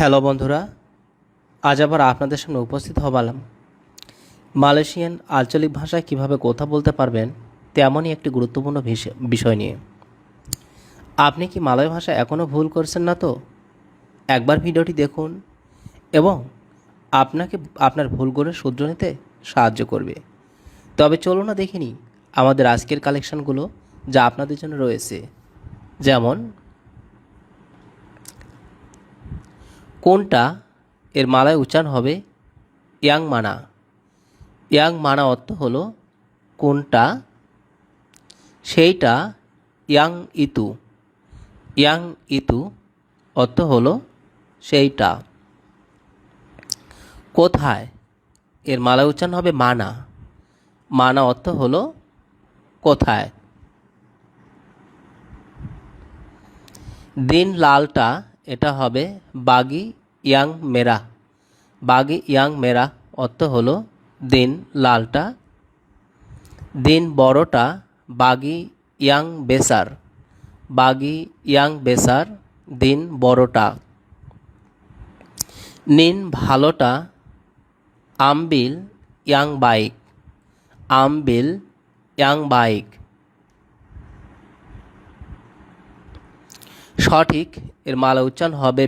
Hello বন্ধুরা, আজ আবার আপনাদের সামনে উপস্থিত হবালাম। মালয়েশিয়ান আঞ্চলিক ভাষায় কীভাবে কথা বলতে পারবেন তেমনই একটি গুরুত্বপূর্ণ বিষয় নিয়ে। আপনি কি মালয় ভাষা এখনও ভুল করছেন না তো? একবার ভিডিওটি দেখুন এবং আপনাকে আপনার ভুলগুলো শুধরে নিতে সাহায্য করবে। তবে চলো না দেখিনি, আমাদের আজকের কালেকশনগুলো যা আপনাদের জন্য রয়েছে। যেমন কোনটা এর মালায় উচ্চারণ হবে ইয়াং মানা? ইয়াং মানা অর্থ হলো কোনটা? সেইটা ইয়াং ইতু। ইয়াং ইতু অর্থ হলো সেইটা। কোথায় এর মালা উচ্চারণ হবে মানা? মানা অর্থ হলো কোথায়? দিন লালটা এটা হবে বাগি ইয়াং মেরা। বাগি ইয়াং মেরা অর্থ হলো দিন লালটা। দিন বড়টা বাগি ইয়াং বেসার। বাগি ইয়াং বেসার দিন বড়টা। নিন ভালোটা আমবিল ইয়াং বাইক। আমবিল ইয়াং বাইক। সঠিক এর মালা উচ্চারণ হবে